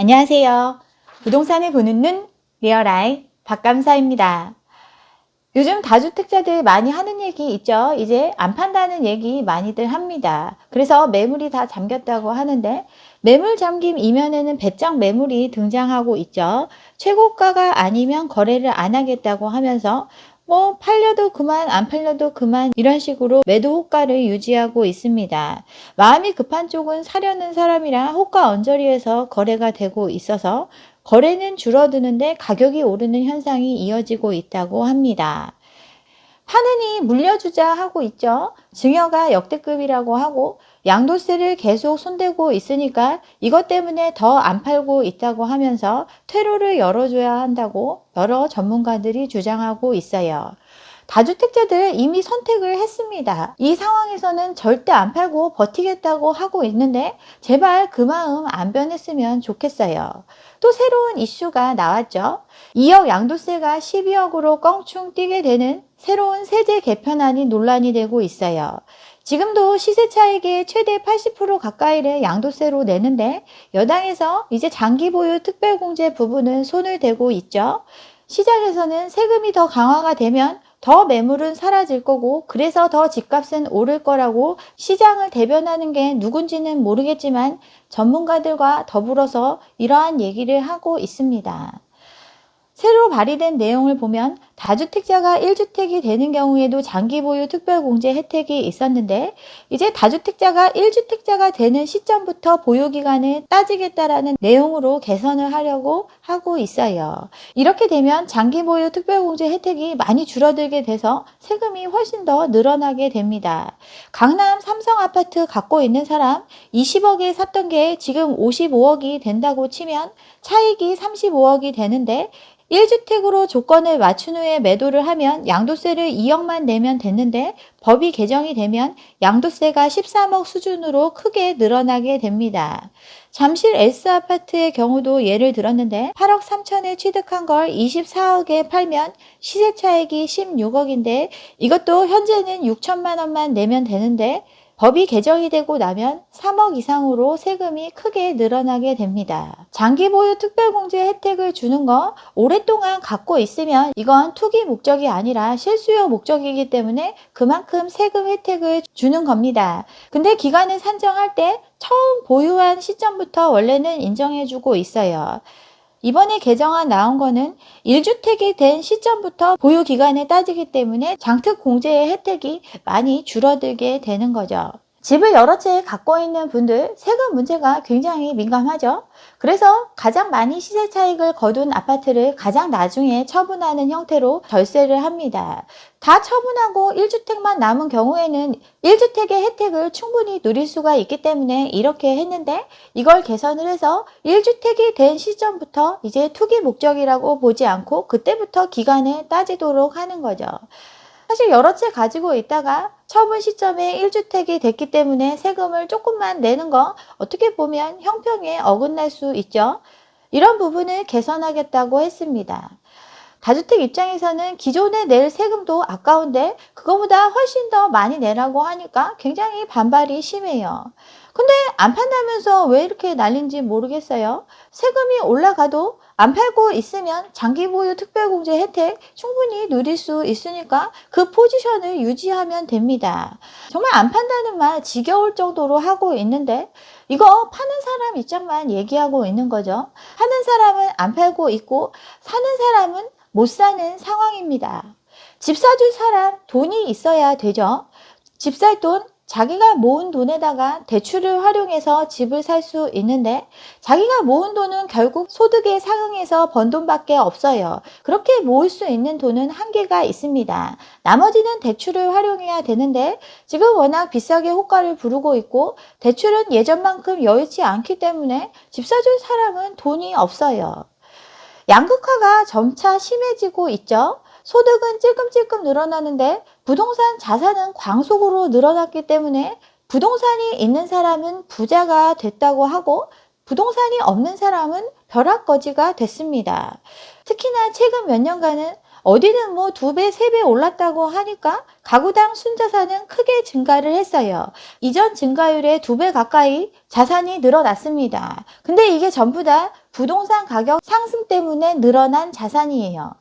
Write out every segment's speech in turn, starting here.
안녕하세요. 부동산을 보는 눈 리얼아이 박감사입니다. 요즘 다주택자들 많이 하는 얘기 있죠? 이제 안 판다는 얘기 많이들 합니다. 그래서 매물이 다 잠겼다고 하는데 매물 잠김 이면에는 배짱 매물이 등장하고 있죠. 최고가가 아니면 거래를 안 하겠다고 하면서 뭐 팔려도 그만 안 팔려도 그만 이런 식으로 매도 호가를 유지하고 있습니다. 마음이 급한 쪽은 사려는 사람이라 호가 언저리에서 거래가 되고 있어서 거래는 줄어드는데 가격이 오르는 현상이 이어지고 있다고 합니다. 파는이 물려주자 하고 있죠. 증여가 역대급이라고 하고 양도세를 계속 손대고 있으니까 이것 때문에 더 안 팔고 있다고 하면서 퇴로를 열어줘야 한다고 여러 전문가들이 주장하고 있어요. 다주택자들 이미 선택을 했습니다. 이 상황에서는 절대 안 팔고 버티겠다고 하고 있는데 제발 그 마음 안 변했으면 좋겠어요. 또 새로운 이슈가 나왔죠. 2억 양도세가 12억으로 껑충 뛰게 되는 새로운 세제 개편안이 논란이 되고 있어요. 지금도 시세 차익의 최대 80% 가까이를 양도세로 내는데 여당에서 이제 장기 보유 특별공제 부분은 손을 대고 있죠. 시장에서는 세금이 더 강화가 되면 더 매물은 사라질 거고 그래서 더 집값은 오를 거라고 시장을 대변하는 게 누군지는 모르겠지만 전문가들과 더불어서 이러한 얘기를 하고 있습니다. 새로 발의된 내용을 보면 다주택자가 1주택이 되는 경우에도 장기 보유 특별공제 혜택이 있었는데 이제 다주택자가 1주택자가 되는 시점부터 보유 기간을 따지겠다라는 내용으로 개선을 하려고 하고 있어요. 이렇게 되면 장기 보유 특별공제 혜택이 많이 줄어들게 돼서 세금이 훨씬 더 늘어나게 됩니다. 강남 삼성 아파트 갖고 있는 사람 20억에 샀던 게 지금 55억이 된다고 치면 차익이 35억이 되는데 1주택으로 조건을 맞춘 후에 매도를 하면 양도세를 2억만 내면 됐는데 법이 개정이 되면 양도세가 13억 수준으로 크게 늘어나게 됩니다. 잠실 S아파트의 경우도 예를 들었는데 8억 3천에 취득한 걸 24억에 팔면 시세 차익이 16억인데 이것도 현재는 6천만 원만 내면 되는데 법이 개정이 되고 나면 3억 이상으로 세금이 크게 늘어나게 됩니다. 장기 보유 특별공제 혜택을 주는 거 오랫동안 갖고 있으면 이건 투기 목적이 아니라 실수요 목적이기 때문에 그만큼 세금 혜택을 주는 겁니다. 근데 기간을 산정할 때 처음 보유한 시점부터 원래는 인정해주고 있어요. 이번에 개정안 나온 거는 1주택이 된 시점부터 보유 기간에 따지기 때문에 장특 공제의 혜택이 많이 줄어들게 되는 거죠. 집을 여러 채 갖고 있는 분들 세금 문제가 굉장히 민감하죠. 그래서 가장 많이 시세 차익을 거둔 아파트를 가장 나중에 처분하는 형태로 절세를 합니다. 다 처분하고 1주택만 남은 경우에는 1주택의 혜택을 충분히 누릴 수가 있기 때문에 이렇게 했는데 이걸 개선을 해서 1주택이 된 시점부터 이제 투기 목적이라고 보지 않고 그때부터 기간을 따지도록 하는 거죠. 사실 여러 채 가지고 있다가 처분 시점에 1주택이 됐기 때문에 세금을 조금만 내는 거 어떻게 보면 형평에 어긋날 수 있죠. 이런 부분을 개선하겠다고 했습니다. 다주택 입장에서는 기존에 낼 세금도 아까운데 그거보다 훨씬 더 많이 내라고 하니까 굉장히 반발이 심해요. 근데 안 판다면서 왜 이렇게 난린지 모르겠어요. 세금이 올라가도 안 팔고 있으면 장기 보유 특별 공제 혜택 충분히 누릴 수 있으니까 그 포지션을 유지하면 됩니다. 정말 안 판다는 말 지겨울 정도로 하고 있는데 이거 파는 사람 입장만 얘기하고 있는 거죠. 하는 사람은 안 팔고 있고 사는 사람은 못 사는 상황입니다. 집 사줄 사람 돈이 있어야 되죠. 집 살 돈 자기가 모은 돈에다가 대출을 활용해서 집을 살 수 있는데 자기가 모은 돈은 결국 소득에 상응해서 번 돈밖에 없어요. 그렇게 모을 수 있는 돈은 한계가 있습니다. 나머지는 대출을 활용해야 되는데 지금 워낙 비싸게 호가를 부르고 있고 대출은 예전만큼 여의치 않기 때문에 집 사줄 사람은 돈이 없어요. 양극화가 점차 심해지고 있죠. 소득은 찔끔찔끔 늘어나는데 부동산 자산은 광속으로 늘어났기 때문에 부동산이 있는 사람은 부자가 됐다고 하고 부동산이 없는 사람은 벼락거지가 됐습니다. 특히나 최근 몇 년간은 어디는 뭐 두 배, 세 배 올랐다고 하니까 가구당 순자산은 크게 증가를 했어요. 이전 증가율의 두 배 가까이 자산이 늘어났습니다. 근데 이게 전부 다 부동산 가격 상승 때문에 늘어난 자산이에요.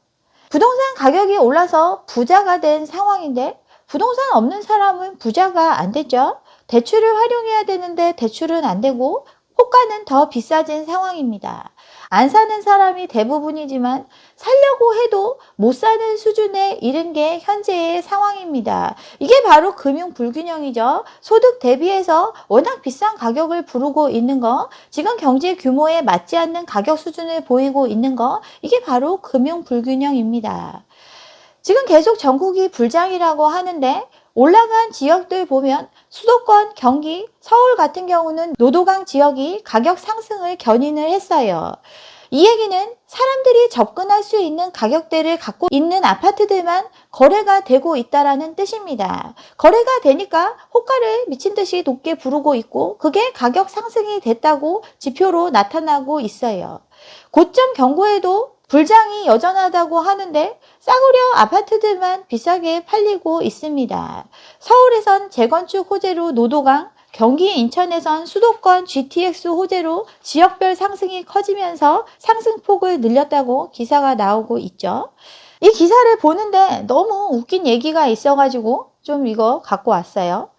부동산 가격이 올라서 부자가 된 상황인데 부동산 없는 사람은 부자가 안 됐죠. 대출을 활용해야 되는데 대출은 안 되고 호가는 더 비싸진 상황입니다. 안 사는 사람이 대부분이지만 살려고 해도 못 사는 수준에 이른 게 현재의 상황입니다. 이게 바로 금융 불균형이죠. 소득 대비해서 워낙 비싼 가격을 부르고 있는 거, 지금 경제 규모에 맞지 않는 가격 수준을 보이고 있는 거, 이게 바로 금융 불균형입니다. 지금 계속 전국이 불장이라고 하는데 올라간 지역들 보면 수도권, 경기, 서울 같은 경우는 노도강 지역이 가격 상승을 견인을 했어요. 이 얘기는 사람들이 접근할 수 있는 가격대를 갖고 있는 아파트들만 거래가 되고 있다라는 뜻입니다. 거래가 되니까 호가를 미친 듯이 높게 부르고 있고 그게 가격 상승이 됐다고 지표로 나타나고 있어요. 고점 경고에도 불장이 여전하다고 하는데 싸구려 아파트들만 비싸게 팔리고 있습니다. 서울에선 재건축 호재로 노도강, 경기 인천에선 수도권 GTX 호재로 지역별 상승이 커지면서 상승폭을 늘렸다고 기사가 나오고 있죠. 이 기사를 보는데 너무 웃긴 얘기가 있어가지고 좀 이거 갖고 왔어요.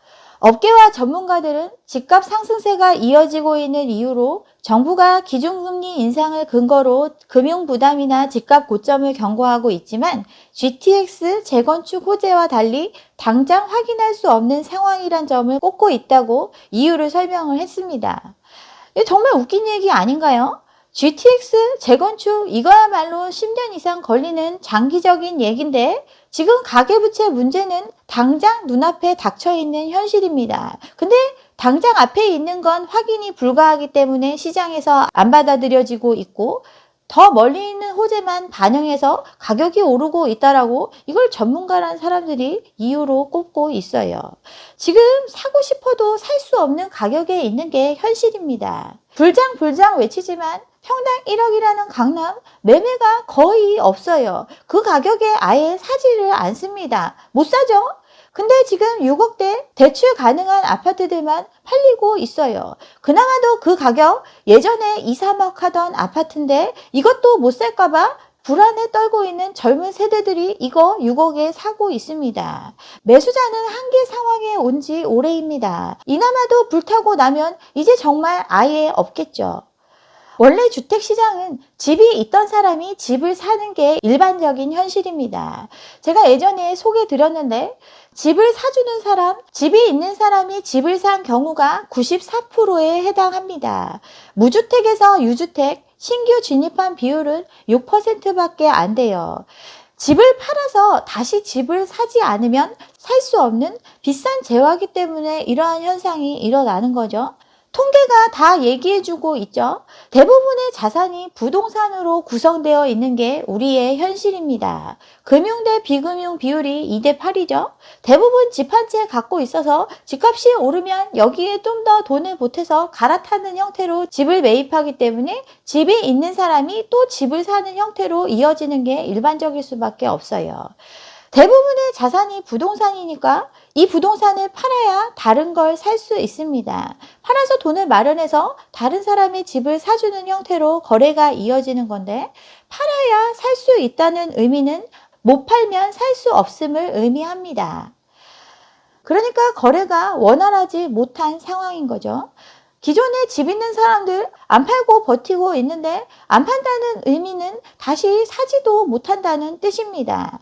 업계와 전문가들은 집값 상승세가 이어지고 있는 이유로 정부가 기준금리 인상을 근거로 금융 부담이나 집값 고점을 경고하고 있지만 GTX 재건축 호재와 달리 당장 확인할 수 없는 상황이란 점을 꼽고 있다고 이유를 설명을 했습니다. 정말 웃긴 얘기 아닌가요? GTX 재건축 이거야말로 10년 이상 걸리는 장기적인 얘긴데 지금 가계부채 문제는 당장 눈앞에 닥쳐 있는 현실입니다. 근데 당장 앞에 있는 건 확인이 불가하기 때문에 시장에서 안 받아들여지고 있고 더 멀리 있는 호재만 반영해서 가격이 오르고 있다라고 이걸 전문가란 사람들이 이유로 꼽고 있어요. 지금 사고 싶어도 살 수 없는 가격에 있는 게 현실입니다. 불장 불장 외치지만 평당 1억이라는 강남 매매가 거의 없어요. 그 가격에 아예 사지를 않습니다. 못 사죠? 근데 지금 6억대 대출 가능한 아파트들만 팔리고 있어요. 그나마도 그 가격 예전에 2, 3억 하던 아파트인데 이것도 못 살까봐 불안에 떨고 있는 젊은 세대들이 이거 6억에 사고 있습니다. 매수자는 한계 상황에 온 지 오래입니다. 이나마도 불타고 나면 이제 정말 아예 없겠죠. 원래 주택 시장은 집이 있던 사람이 집을 사는 게 일반적인 현실입니다. 제가 예전에 소개 드렸는데 집을 사주는 사람, 집이 있는 사람이 집을 산 경우가 94%에 해당합니다. 무주택에서 유주택, 신규 진입한 비율은 6%밖에 안 돼요. 집을 팔아서 다시 집을 사지 않으면 살 수 없는 비싼 재화기 때문에 이러한 현상이 일어나는 거죠. 통계가 다 얘기해주고 있죠. 대부분의 자산이 부동산으로 구성되어 있는 게 우리의 현실입니다. 금융 대 비금융 비율이 2대 8이죠. 대부분 집 한 채 갖고 있어서 집값이 오르면 여기에 좀 더 돈을 보태서 갈아타는 형태로 집을 매입하기 때문에 집이 있는 사람이 또 집을 사는 형태로 이어지는 게 일반적일 수밖에 없어요. 대부분의 자산이 부동산이니까 이 부동산을 팔아야 다른 걸 살 수 있습니다. 팔아서 돈을 마련해서 다른 사람의 집을 사주는 형태로 거래가 이어지는 건데 팔아야 살 수 있다는 의미는 못 팔면 살 수 없음을 의미합니다. 그러니까 거래가 원활하지 못한 상황인 거죠. 기존에 집 있는 사람들 안 팔고 버티고 있는데 안 판다는 의미는 다시 사지도 못한다는 뜻입니다.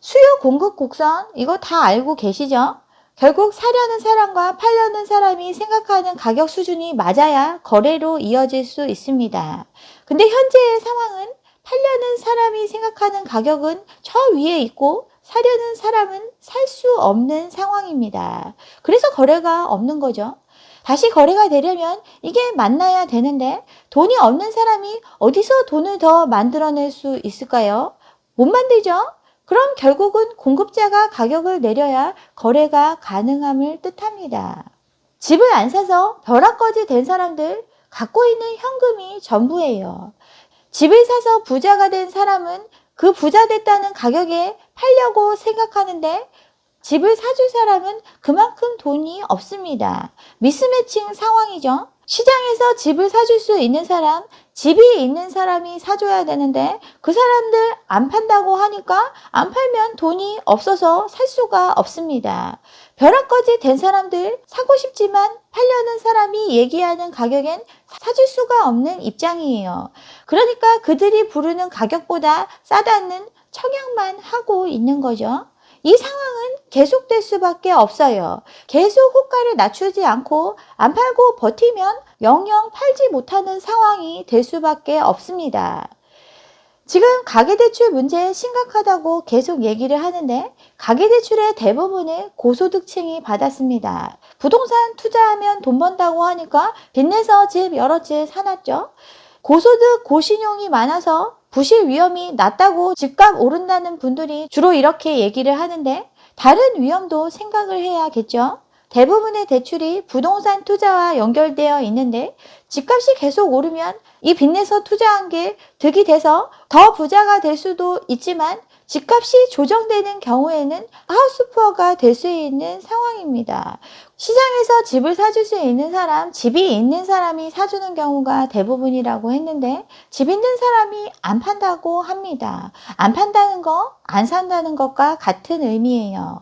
수요 공급 곡선 이거 다 알고 계시죠? 결국 사려는 사람과 팔려는 사람이 생각하는 가격 수준이 맞아야 거래로 이어질 수 있습니다. 근데 현재의 상황은 팔려는 사람이 생각하는 가격은 저 위에 있고 사려는 사람은 살 수 없는 상황입니다. 그래서 거래가 없는 거죠. 다시 거래가 되려면 이게 만나야 되는데 돈이 없는 사람이 어디서 돈을 더 만들어낼 수 있을까요? 못 만들죠? 그럼 결국은 공급자가 가격을 내려야 거래가 가능함을 뜻합니다. 집을 안 사서 벼락거지 된 사람들 갖고 있는 현금이 전부예요. 집을 사서 부자가 된 사람은 그 부자 됐다는 가격에 팔려고 생각하는데 집을 사줄 사람은 그만큼 돈이 없습니다. 미스매칭 상황이죠. 시장에서 집을 사줄 수 있는 사람, 집이 있는 사람이 사줘야 되는데 그 사람들 안 판다고 하니까 안 팔면 돈이 없어서 살 수가 없습니다. 벼락거지 된 사람들 사고 싶지만 팔려는 사람이 얘기하는 가격엔 사줄 수가 없는 입장이에요. 그러니까 그들이 부르는 가격보다 싸다는 청약만 하고 있는 거죠. 이 상황은 계속될 수밖에 없어요. 계속 호가를 낮추지 않고 안 팔고 버티면 영영 팔지 못하는 상황이 될 수밖에 없습니다. 지금 가계대출 문제 심각하다고 계속 얘기를 하는데 가계대출의 대부분을 고소득층이 받았습니다. 부동산 투자하면 돈 번다고 하니까 빚내서 집 여러 채 사놨죠. 고소득 고신용이 많아서 부실 위험이 낮다고 집값 오른다는 분들이 주로 이렇게 얘기를 하는데 다른 위험도 생각을 해야겠죠. 대부분의 대출이 부동산 투자와 연결되어 있는데 집값이 계속 오르면 이 빚내서 투자한 게 득이 돼서 더 부자가 될 수도 있지만 집값이 조정되는 경우에는 하우스푸어가 될 수 있는 상황입니다. 시장에서 집을 사줄 수 있는 사람, 집이 있는 사람이 사주는 경우가 대부분이라고 했는데 집 있는 사람이 안 판다고 합니다. 안 판다는 거, 안 산다는 것과 같은 의미예요.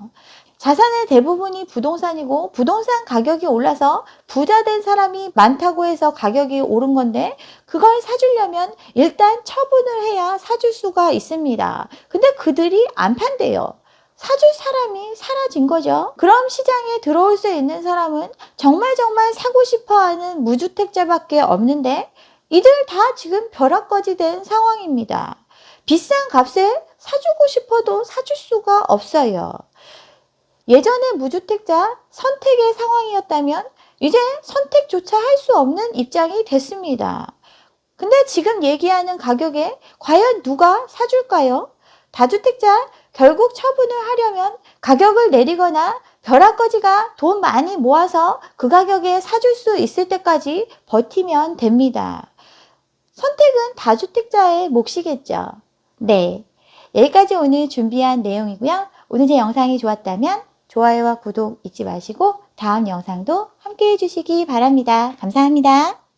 자산의 대부분이 부동산이고 부동산 가격이 올라서 부자 된 사람이 많다고 해서 가격이 오른 건데 그걸 사주려면 일단 처분을 해야 사줄 수가 있습니다. 근데 그들이 안 판대요. 사줄 사람이 사라진 거죠. 그럼 시장에 들어올 수 있는 사람은 정말 정말 사고 싶어 하는 무주택자밖에 없는데 이들 다 지금 벼락거지 된 상황입니다. 비싼 값에 사주고 싶어도 사줄 수가 없어요. 예전에 무주택자 선택의 상황이었다면 이제 선택조차 할 수 없는 입장이 됐습니다. 근데 지금 얘기하는 가격에 과연 누가 사줄까요? 다주택자 결국 처분을 하려면 가격을 내리거나 벼락거지가 돈 많이 모아서 그 가격에 사줄 수 있을 때까지 버티면 됩니다. 선택은 다주택자의 몫이겠죠. 네. 여기까지 오늘 준비한 내용이고요. 오늘 제 영상이 좋았다면 좋아요와 구독 잊지 마시고 다음 영상도 함께 해주시기 바랍니다. 감사합니다.